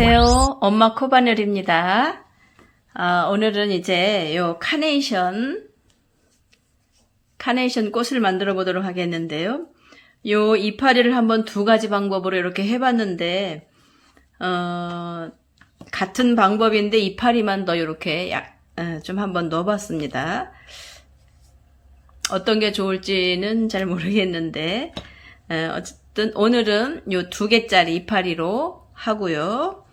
안녕하세요. 엄마 코바늘입니다. 아, 오늘은 이제 요 카네이션, 카네이션 꽃을 만들어 보도록 하겠는데요. 요 이파리를 한번 두 가지 방법으로 이렇게 해봤는데, 어, 같은 방법인데 이파리만 더 이렇게 약, 어, 좀 한번 넣어봤습니다. 어떤 게 좋을지는 잘 모르겠는데, 어, 어쨌든 오늘은 요 두 개짜리 이파리로 하고요.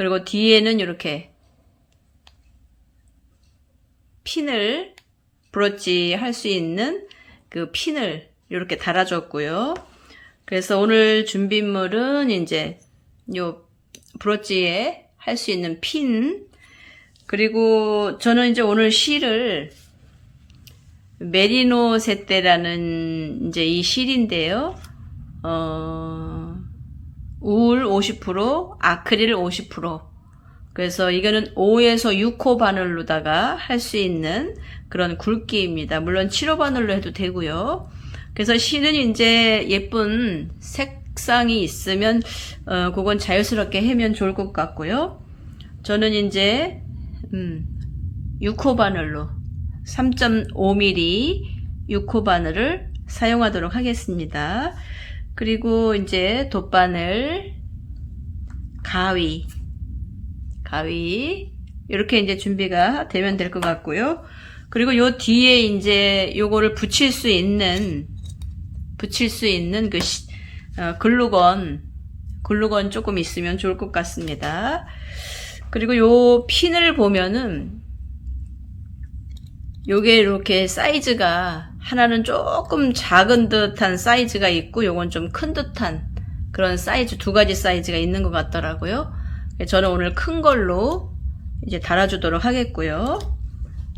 그리고 뒤에는 이렇게 핀을 브로치 할 수 있는 그 핀을 이렇게 달아줬고요. 그래서 오늘 준비물은 이제 요 브로치에 할 수 있는 핀 그리고 저는 이제 오늘 실을 메리노 세테라는 이제 이 실인데요. 어, 울 50%, 아크릴 50%. 그래서 이거는 5에서 6호 바늘로다가 할 수 있는 그런 굵기입니다. 물론 7호 바늘로 해도 되고요. 그래서 실은 이제 예쁜 색상이 있으면 어, 그건 자연스럽게 해면 좋을 것 같고요. 저는 이제 음, 6호 바늘로 3.5mm 6호 바늘을 사용하도록 하겠습니다. 그리고 이제 돗바늘, 가위, 가위 이렇게 이제 준비가 되면 될 것 같고요. 그리고 요 뒤에 이제 요거를 붙일 수 있는 붙일 수 있는 그 시, 어, 글루건 글루건 조금 있으면 좋을 것 같습니다. 그리고 요 핀을 보면은 요게 이렇게 사이즈가 하나는 조금 작은 듯한 사이즈가 있고 요건 좀 큰 듯한 그런 사이즈 두 가지 사이즈가 있는 것 같더라고요. 저는 오늘 큰 걸로 이제 달아주도록 하겠고요.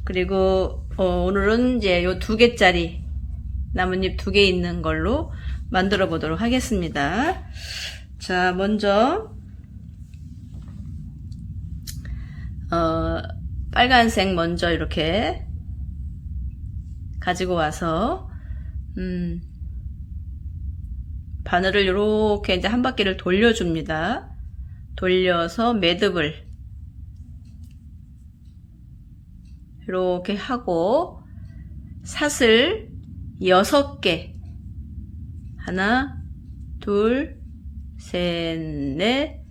그리고 어, 오늘은 이제 요 두 개짜리 나뭇잎 두 개 있는 걸로 만들어 보도록 하겠습니다. 자, 먼저 어, 빨간색 먼저 이렇게 가지고 와서 음, 바늘을 이렇게 이제 한 바퀴를 돌려줍니다. 돌려서 매듭을 이렇게 하고 사슬 6개 하나 둘 셋, 넷,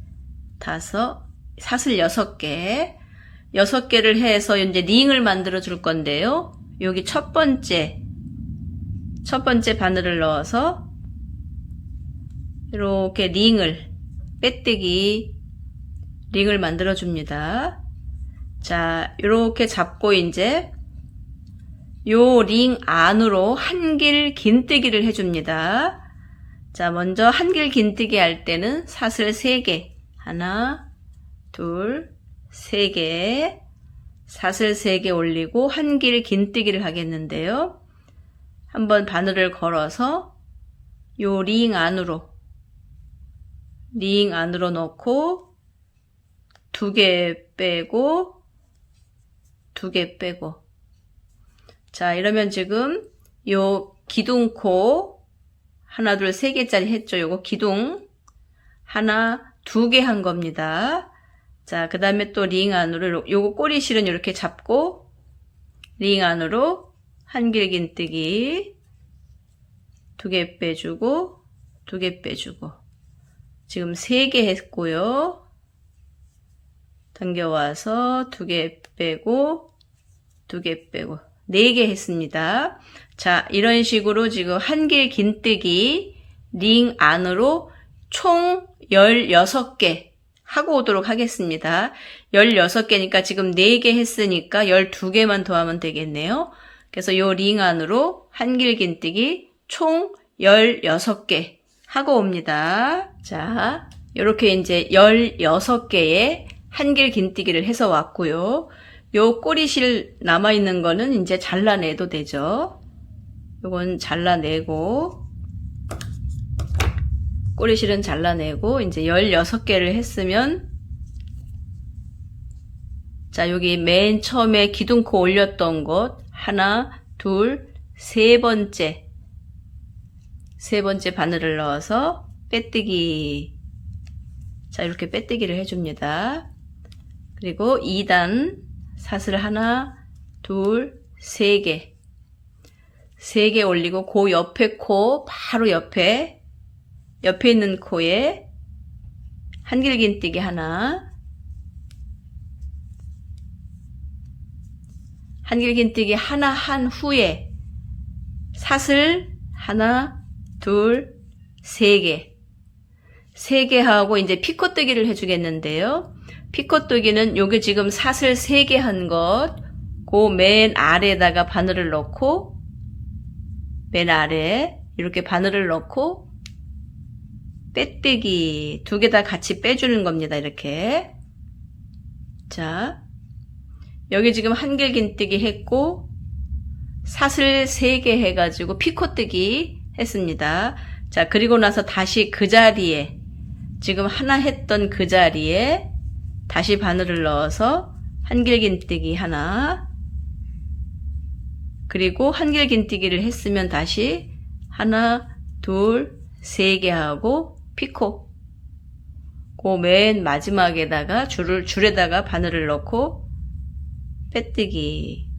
다섯 사슬 6개 6개를 해서 이제 링을 만들어 줄 건데요. 여기 첫 번째 첫 번째 바늘을 넣어서 이렇게 링을 빼뜨기 링을 만들어 줍니다. 자, 이렇게 잡고 이제 요 링 안으로 한 길 긴뜨기를 해줍니다. 자, 먼저 한 길 긴뜨기 할 때는 사슬 3개. 하나, 둘, 세 개. 사슬 3개 올리고 한 길 긴뜨기를 하겠는데요. 한번 바늘을 걸어서 요 링 안으로 링 안으로 넣고 두 개 빼고 두 개 빼고. 자 이러면 지금 요 기둥코 하나 둘 세 개짜리 했죠. 요거 기둥 하나 두 개 한 겁니다 자, 그 다음에 또 링 안으로, 요거 꼬리 실은 이렇게 잡고, 링 안으로 한길 긴뜨기, 두 개 빼주고, 두 개 빼주고, 지금 세 개 했고요. 당겨와서 두 개 빼고, 두 개 빼고, 네 개 했습니다. 자, 이런 식으로 지금 한길 긴뜨기, 링 안으로 총 16개, 하고 오도록 하겠습니다. 16개니까 지금 4개 했으니까 12개만 더 하면 되겠네요. 그래서 요 링 안으로 한길 긴뜨기 총 16개 하고 옵니다. 자, 이렇게 이제 16개의 한길 긴뜨기를 해서 왔고요. 요 꼬리실 남아있는 거는 이제 잘라내도 되죠. 요건 잘라내고 꼬리실은 잘라내고 이제 16개를 했으면 자 여기 맨 처음에 기둥코 올렸던 곳 하나 둘 세 번째 세 번째 바늘을 넣어서 빼뜨기 자, 이렇게 빼뜨기를 해줍니다. 그리고 2단 사슬 하나, 둘, 세 개. 세 개 올리고 그 옆에 코 바로 옆에 옆에 있는 코에 한길긴뜨기 하나. 한길긴뜨기 하나 한 후에 사슬 하나 둘 세 개. 세 개 하고 이제 피코뜨기를 해주겠는데요. 피코뜨기는 요게 지금 사슬 세 개 한 것. 그맨 아래에다가 바늘을 넣고 맨 아래 이렇게 바늘을 넣고 빼뜨기 두 개 다 같이 빼주는 겁니다. 이렇게 자 여기 지금 한길 긴뜨기 했고 사슬 세 개 해가지고 피코뜨기 했습니다. 자 그리고 나서 다시 그 자리에 지금 하나 했던 그 자리에 다시 바늘을 넣어서 한길긴뜨기 하나 그리고 한길긴뜨기를 했으면 다시 하나, 둘, 세 개 하고 피코. 그 맨 마지막에다가 줄을 줄에다가 바늘을 넣고 빼뜨기.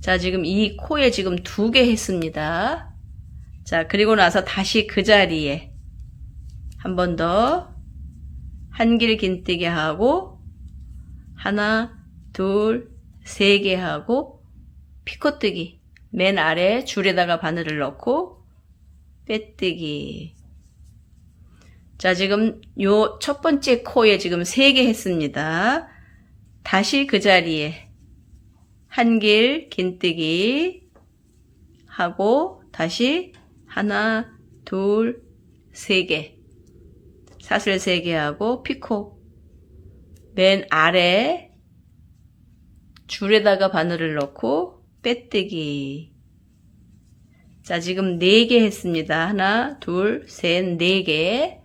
자, 지금 이 코에 지금 두 개 했습니다. 자, 그리고 나서 다시 그 자리에 한 번 더 한길 긴뜨기 하고 하나, 둘, 세 개 하고 피코 뜨기 맨 아래 줄에다가 바늘을 넣고 빼뜨기 자 지금 요 첫 번째 코에 지금 세 개 했습니다 다시 그 자리에 한길 긴뜨기 하고 다시 하나 둘 세 개 사슬 세 개 하고 피코 맨 아래 줄에다가 바늘을 넣고 빼뜨기. 자, 지금 4개 했습니다. 하나, 둘, 셋, 4개.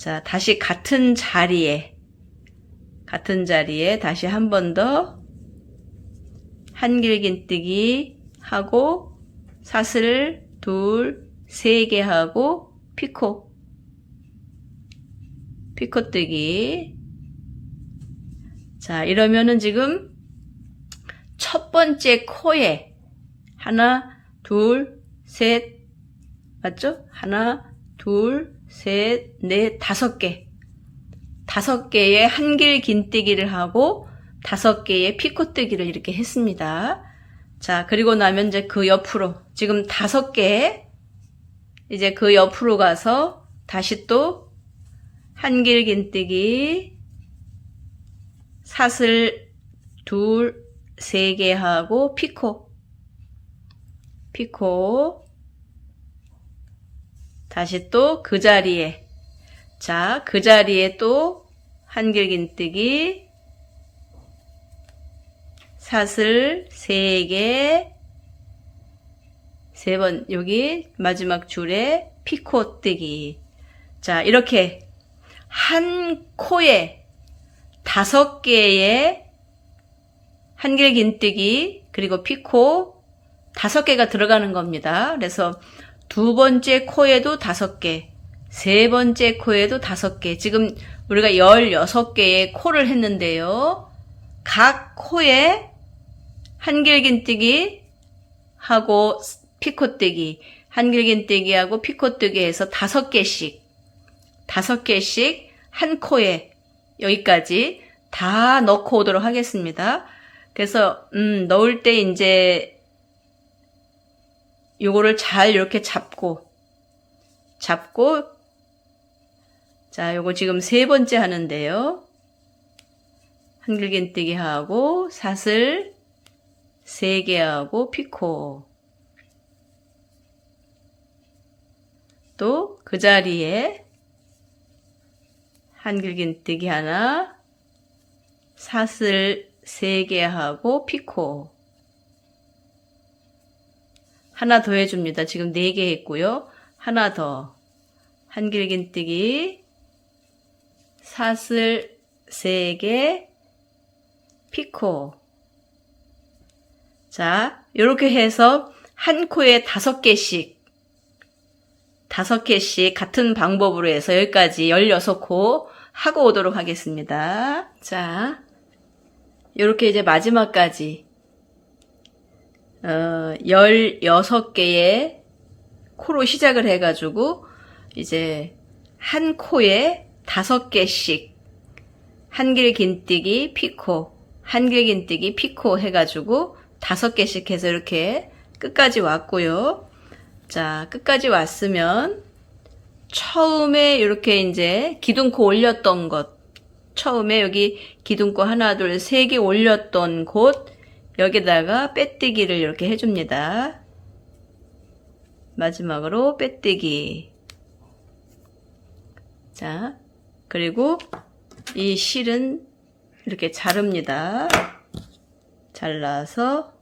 자, 다시 같은 자리에, 같은 자리에 다시 한 번 더 한길긴뜨기 하고 사슬 둘, 세 개 하고 피코. 피코 뜨기. 자, 이러면은 지금 첫 번째 코에 하나, 둘, 셋, 맞죠? 하나, 둘, 셋, 넷, 다섯 개. 다섯 개의 한길 긴뜨기를 하고 다섯 개의 피코뜨기를 이렇게 했습니다. 자, 그리고 나면 이제 그 옆으로 지금 다섯 개 이제 그 옆으로 가서 다시 또 한길 긴뜨기 사슬 둘, 세 개 하고 피코 피코 다시 또 그 자리에. 자 그 자리에 또 한길긴뜨기. 사슬 세 개. 세 번 여기 마지막 줄에 피코 뜨기. 자 이렇게 한 코에 다섯 개의 한길 긴뜨기 그리고 피코 다섯 개가 들어가는 겁니다. 그래서 두 번째 코에도 다섯 개, 세 번째 코에도 다섯 개. 지금 우리가 열여섯 개의 코를 했는데요. 각 코에 한길긴뜨기 하고 피코뜨기, 한길긴뜨기하고 피코뜨기 해서 다섯 개씩, 다섯 개씩 한 코에 여기까지 다 넣고 오도록 하겠습니다. 그래서 음, 넣을 때 이제 요거를 잘 이렇게 잡고 잡고 자, 요거 지금 세 번째 하는데요. 한길긴뜨기 하고 사슬 세 개 하고 피코 또 그 자리에 한길긴뜨기 하나 사슬 3개 하고 피코 하나 더 해줍니다. 지금 4개 했고요. 하나 더 한길긴뜨기 사슬 3개 피코 자 이렇게 해서 한 코에 5개씩 다섯 개씩 같은 방법으로 해서 여기까지 16코 하고 오도록 하겠습니다. 자, 이렇게 이제 마지막까지 어, 16개의 코로 시작을 해가지고 이제 한 코에 다섯 개씩 한길 긴뜨기 피코 한길 긴뜨기 피코 해가지고 다섯 개씩 해서 이렇게 끝까지 왔고요. 자, 끝까지 왔으면 처음에 이렇게 이제 기둥코 올렸던 것 처음에 여기 기둥코 하나 둘 세 개 올렸던 곳 여기다가 빼뜨기를 이렇게 해줍니다. 마지막으로 빼뜨기 자 그리고 이 실은 이렇게 자릅니다. 잘라서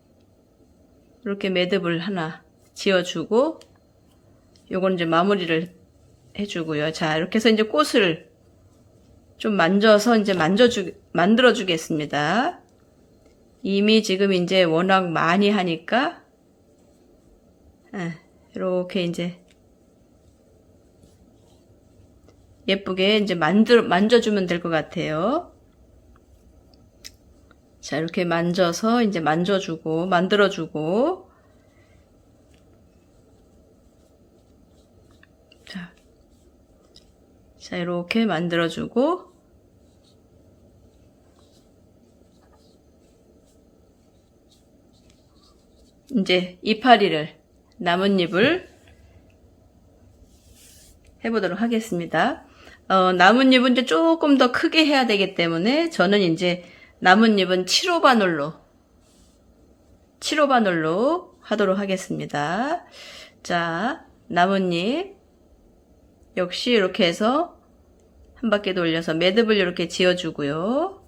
이렇게 매듭을 하나 지어주고 요건 이제 마무리를 해주고요. 자 이렇게 해서 이제 꽃을 좀 만져서 이제 만져주 만들어 주겠습니다. 이미 지금 이제 워낙 많이 하니까 예, 이렇게 이제 예쁘게 이제 만들 만져주면 될 것 같아요. 자 이렇게 만져서 이제 만져주고 만들어주고 자, 자 이렇게 만들어주고 이제 이파리를 나뭇잎을 해보도록 하겠습니다. 어, 나뭇잎은 이제 조금 더 크게 해야 되기 때문에 저는 이제 나뭇잎은 7호 바늘로 7호 바늘로 하도록 하겠습니다. 자, 나뭇잎 역시 이렇게 해서 한 바퀴 돌려서 매듭을 이렇게 지어주고요.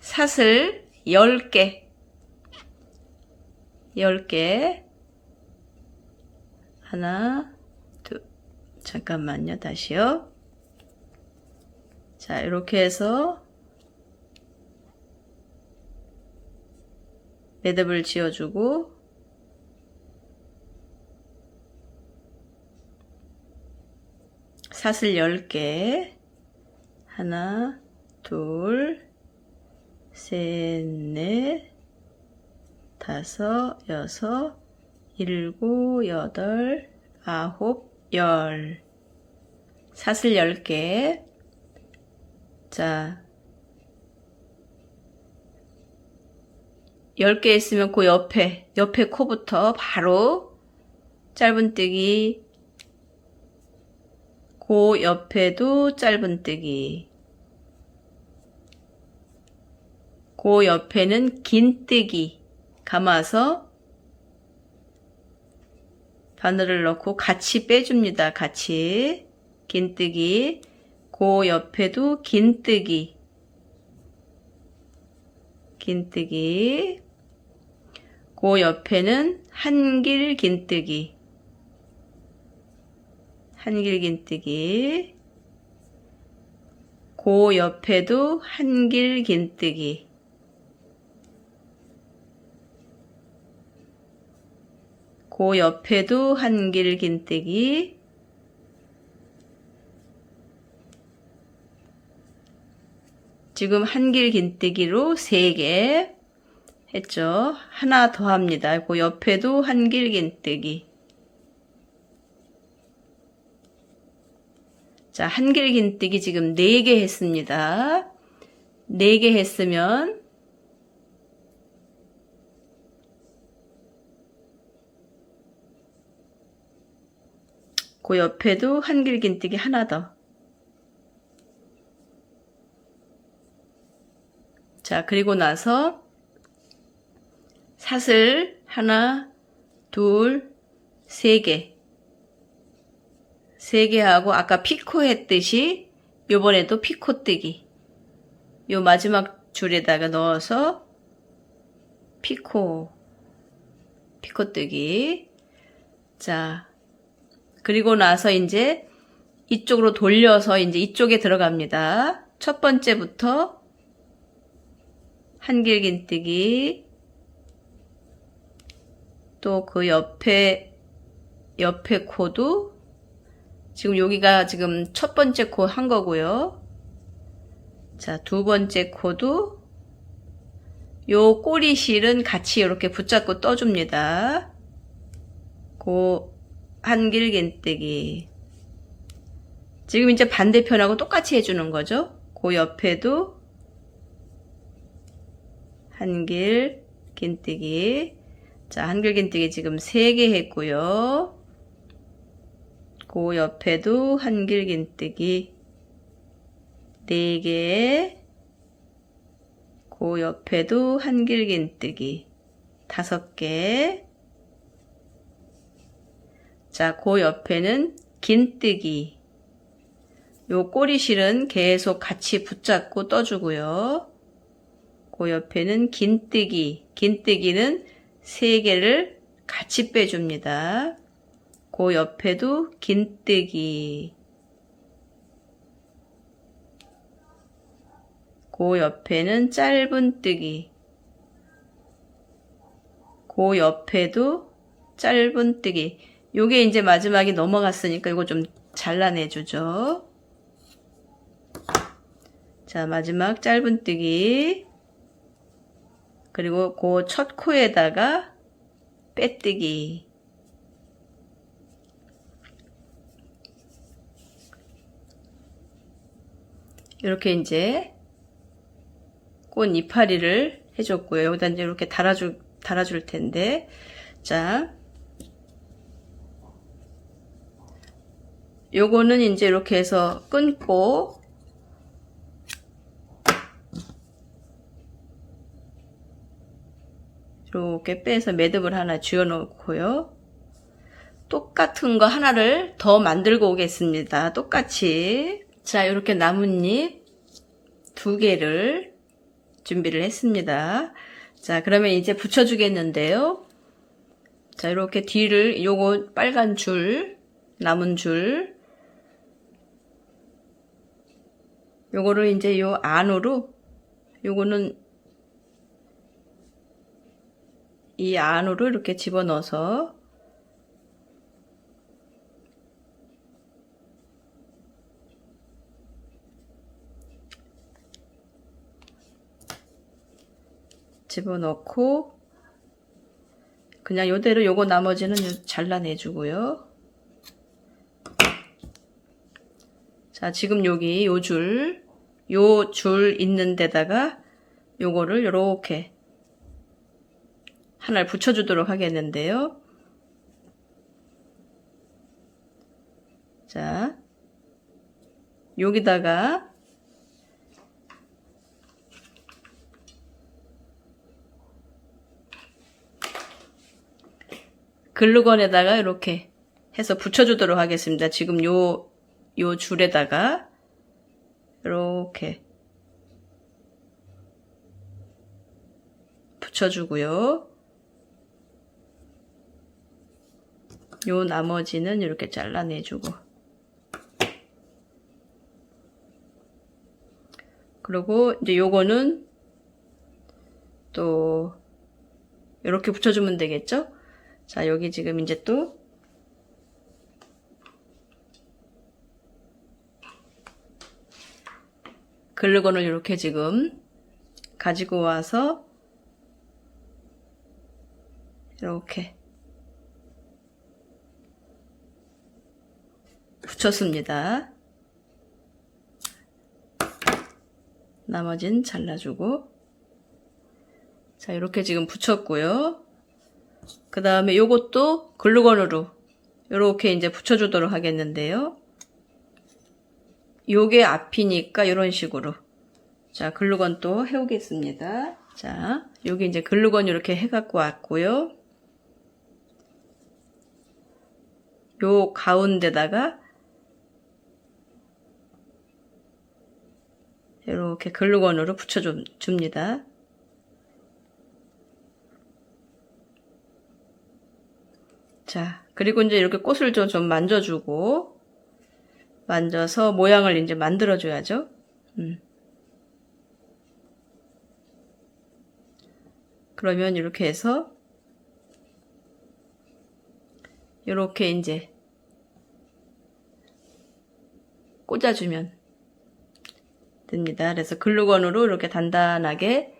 사슬 10개 10개. 하나 둘. 잠깐만요 다시요. 자 이렇게 해서 매듭을 지어주고 사슬 10개. 하나 둘셋넷 다섯, 여섯, 일곱, 여덟, 아홉, 열. 사슬 열 개. 자. 열 개 있으면 그 옆에, 옆에 코부터 바로 짧은뜨기. 그 옆에도 짧은뜨기. 그 옆에는 긴뜨기. 감아서 바늘을 넣고 같이 빼줍니다. 같이. 긴뜨기. 그 옆에도 긴뜨기. 긴뜨기. 그 옆에는 한길 긴뜨기. 한길 긴뜨기. 그 옆에도 한길 긴뜨기 그 옆에도 한길 긴뜨기 지금 한길 긴뜨기로 3개 했죠. 하나 더 합니다. 그 옆에도 한길 긴뜨기 자, 한길 긴뜨기 지금 4개 했습니다. 4개 했으면 그 옆에도 한길 긴뜨기 하나 더. 자, 그리고 나서 사슬 하나, 둘, 세 개. 세 개 하고 아까 피코 했듯이 요번에도 피코 뜨기. 요 마지막 줄에다가 넣어서 피코 피코 뜨기. 자, 그리고 나서 이제 이쪽으로 돌려서 이제 이쪽에 들어갑니다. 첫 번째부터 한길긴뜨기 또 그 옆에 옆에 코도 지금 여기가 지금 첫 번째 코 한 거고요. 자, 두 번째 코도 요 꼬리 실은 같이 이렇게 붙잡고 떠줍니다. 고 한길 긴뜨기. 지금 이제 반대편하고 똑같이 해주는 거죠. 그 옆에도 한길 긴뜨기. 자, 한길 긴뜨기 지금 3개 했고요. 그 옆에도 한길 긴뜨기 4개. 그 옆에도 한길 긴뜨기 5개. 자, 그 옆에는 긴뜨기. 요 꼬리실은 계속 같이 붙잡고 떠주고요. 그 옆에는 긴뜨기. 긴뜨기는 세 개를 같이 빼줍니다. 그 옆에도 긴뜨기. 그 옆에는 짧은뜨기. 그 옆에도 짧은뜨기. 요게 이제 마지막에 넘어갔으니까 이거 좀 잘라내주죠. 자, 마지막 짧은뜨기. 그리고 그 첫 코에다가 빼뜨기. 이렇게 이제 꽃 이파리를 해줬고요. 여기다 이제 이렇게 달아줄, 달아줄 텐데. 자. 요거는 이제 이렇게 해서 끊고 이렇게 빼서 매듭을 하나 쥐어 놓고요. 똑같은 거 하나를 더 만들고 오겠습니다. 똑같이. 자, 이렇게 나뭇잎 두 개를 준비를 했습니다. 자, 그러면 이제 붙여주겠는데요. 자, 이렇게 뒤를 요거 빨간 줄, 남은 줄, 요거를 이제 요 안으로, 요거는 이 안으로 이렇게 집어넣어서 집어넣고 그냥 요대로 요거 나머지는 잘라내주고요. 자, 지금 여기 요 줄, 요 줄 있는 데다가 요거를 요렇게 하나를 붙여주도록 하겠는데요. 자, 여기다가 글루건에다가 이렇게 해서 붙여주도록 하겠습니다. 지금 요, 요 줄에다가 이렇게 붙여주고요. 요 나머지는 이렇게 잘라내주고 그리고 이제 요거는 또 이렇게 붙여주면 되겠죠? 자, 여기 지금 이제 또 글루건을 이렇게 지금 가지고 와서 이렇게 붙였습니다. 나머진 잘라주고 자 이렇게 지금 붙였고요. 그 다음에 요것도 글루건으로 이렇게 이제 붙여주도록 하겠는데요. 요게 앞이니까 이런 식으로 자 글루건 또 해오겠습니다. 자 요게 이제 글루건 이렇게 해갖고 왔고요. 요 가운데다가 이렇게 글루건으로 붙여줍니다. 자, 그리고 이제 이렇게 꽃을 좀, 좀 만져주고, 만져서 모양을 이제 만들어줘야죠. 음. 그러면 이렇게 해서 요렇게 이제 꽂아주면 됩니다. 그래서 글루건으로 이렇게 단단하게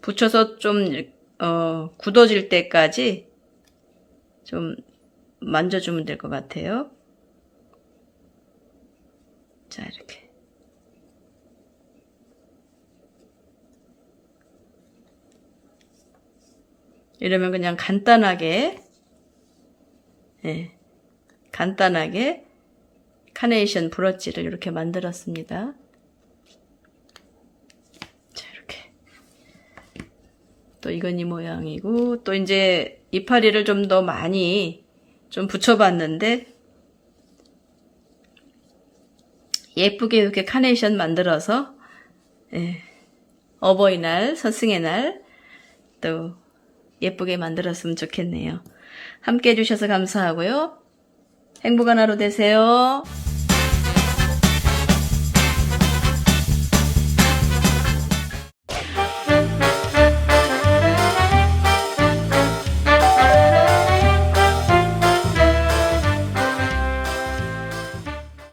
붙여서 좀, 어, 굳어질 때까지 좀 만져주면 될 것 같아요. 자, 이렇게. 이러면 그냥 간단하게, 예, 간단하게 카네이션 브러치를 이렇게 만들었습니다. 자, 이렇게. 또 이건 이 모양이고, 또 이제 이파리를 좀 더 많이 좀 붙여봤는데, 예쁘게 이렇게 카네이션 만들어서, 예, 어버이날, 스승의 날, 또 예쁘게 만들었으면 좋겠네요. 함께 해주셔서 감사하고요. 행복한 하루 되세요.